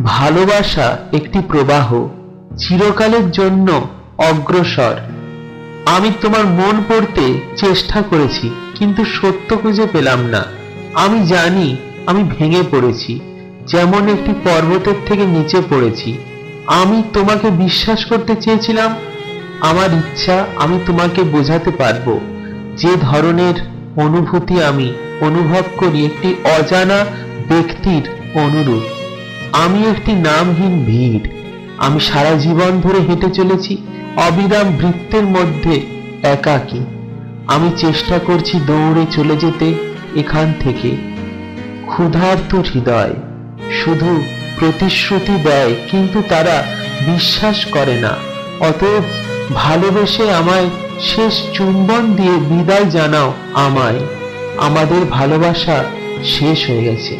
ভালোবাসা একটি প্রবাহ, চিরকালের জন্য অগ্রসর। আমি তোমার মন পড়তে চেষ্টা করেছি, কিন্তু সত্য খুঁজে পেলাম না। আমি জানি আমি ভেঙে পড়েছি, যেমন একটি পর্বতের থেকে নিচে পড়েছি। আমি তোমাকে বিশ্বাস করতে চেয়েছিলাম। আমার ইচ্ছা আমি তোমাকে বোঝাতে পারব। যে ধরনের অনুভূতি আমি অনুভব করি একটি অজানা ব্যক্তির অনুরূপ। আমি একটি নামহীন ভিড়। আমি সারা জীবন ধরে হেঁটে চলেছি অবিরাম বৃত্তের মধ্যে একাকী। আমি চেষ্টা করছি দৌড়ে চলে যেতে এখান থেকে। ক্ষুধার্ত হৃদয় শুধু প্রতিশ্রুতি দেয়, কিন্তু তারা বিশ্বাস করে না। অতএব ভালোবেসে আমায় শেষ চুম্বন দিয়ে বিদায় জানাও আমায়। আমাদের ভালোবাসা শেষ হয়ে গেছে।